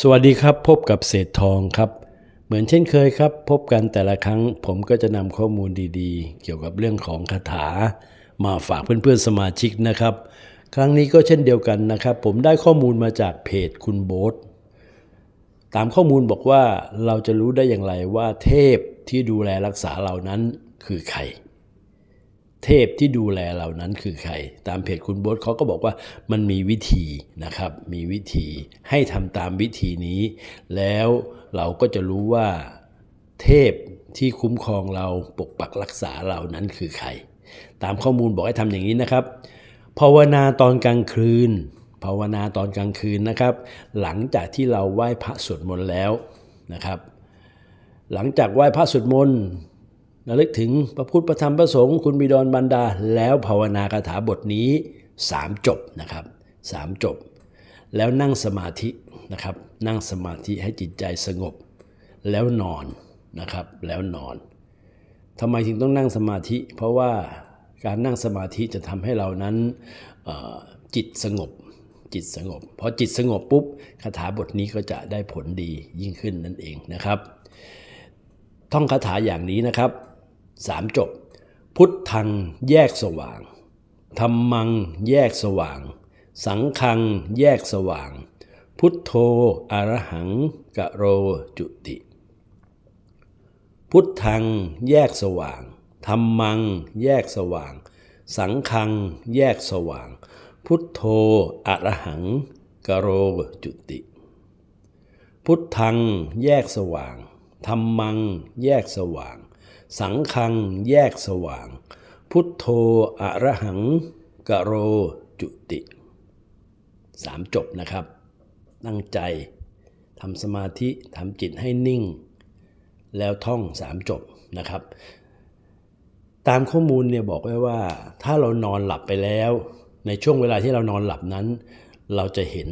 สวัสดีครับพบกับเศษทองครับ เหมือนเช่นเคยครับ พบกันแต่ละครั้งผมก็จะนำข้อมูลดีๆ เกี่ยวกับเรื่องของคาถา มาฝากเพื่อนๆสมาชิกนะครับ ครั้งนี้ก็เช่นเดียวกันนะครับ ผมได้ข้อมูลมาจากเพจคุณโบ๊ทตามข้อมูลบอกว่าเราจะรู้ได้อย่างไรว่าเทพที่ดูแลรักษาเรานั้นคือใคร เทพที่ดูแลเหล่านั้นคือใคร ตามเพจคุณโบ๊ทเขาก็บอกว่ามันมีวิธีนะครับ มีวิธีให้ทำตามวิธีนี้ แล้วเราก็จะรู้ว่าเทพที่คุ้มครองเราปกปักรักษาเรานั้นคือใคร ตามข้อมูลบอกให้ทำอย่างนี้นะครับ ภาวนาตอนกลางคืน ภาวนาตอนกลางคืนนะครับ หลังจากที่เราไหว้พระสวดมนต์แล้วนะครับ หลังจากไหว้พระสวดมนต์ ระลึกถึงพระพุทธพระธรรมพระสงฆ์คุณบิดรบรรดา แล้วภาวนาคาถาบทนี้ 3 จบนะครับ 3 จบ แล้วนั่งสมาธินะครับ นั่งสมาธิให้จิตใจสงบ แล้วนอนนะครับ แล้วนอนทำไมถึงต้องนั่งสมาธิ เพราะว่าการนั่งสมาธิจะทำให้เรานั้นจิตสงบ จิตสงบพอจิตสงบปุ๊บคาถาบทนี้ก็จะได้ผลดียิ่งขึ้นนั่นเองนะครับ ท่องคาถาอย่างนี้นะครับ สามจบ พุทธังแยกสว่างธรรมังแยกสว่าง สังคังแยกสว่าง พุทโธอรหังกะโรจุติ พุทธังแยกสว่างธรรมังแยกสว่าง สังคังแยกสว่าง พุทโธอรหังกะโรจุติ พุทธังแยกสว่างธรรมังแยกสว่าง สังคังแยกสว่าง พุทโธอรหังกะโรจุติสามจบนะครับ ตั้งใจทำสมาธิทำจิตให้นิ่ง แล้วท่องสามจบนะครับ ตามข้อมูลเนี่ยบอกไว้ว่า ถ้าเรานอนหลับไปแล้ว ในช่วงเวลาที่เรานอนหลับนั้น เราจะเห็น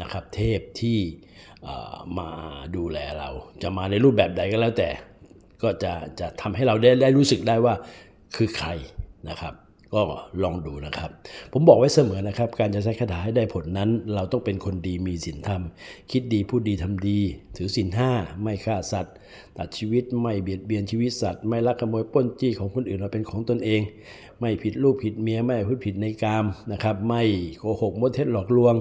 นะครับเทพที่มาดูแลเรา จะมาในรูปแบบใดก็แล้วแต่ ก็จะจะทำให้เราได้ได้รู้สึกได้ว่าคือใครนะครับ ก็ลองดูนะครับ ผมบอกไว้เสมอนะครับ การจะใช้คาถาให้ได้ผลนั้น เราต้องเป็นคนดีมีศีลธรรม คิดดีพูดดีทำดี ถือศีลห้าไม่ฆ่าสัตว์ ตัดชีวิตไม่เบียดเบียนชีวิตสัตว์ไม่ลักขโมยป้นจี้ของคนอื่นมาเป็นของตนเอง ไม่ผิดลูกผิดเมียไม่พูดผิดในกามนะครับ ไม่โกหกมดเท็จหลอกลวง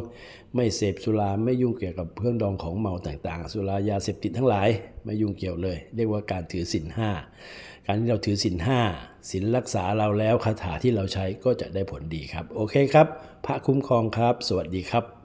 ไม่เสพสุราไม่ยุ่งเกี่ยวกับเครื่องดองของเมาต่างๆ สุรายาเสพติดทั้งหลายไม่ยุ่งเกี่ยวเลย เรียกว่าการถือศีลห้าการที่เราถือศีลห้าศีลรักษาเราแล้วคาถาที่เราใช้ก็จะได้ผลดีครับ โอเคครับ พระคุ้มครองครับ สวัสดีครับ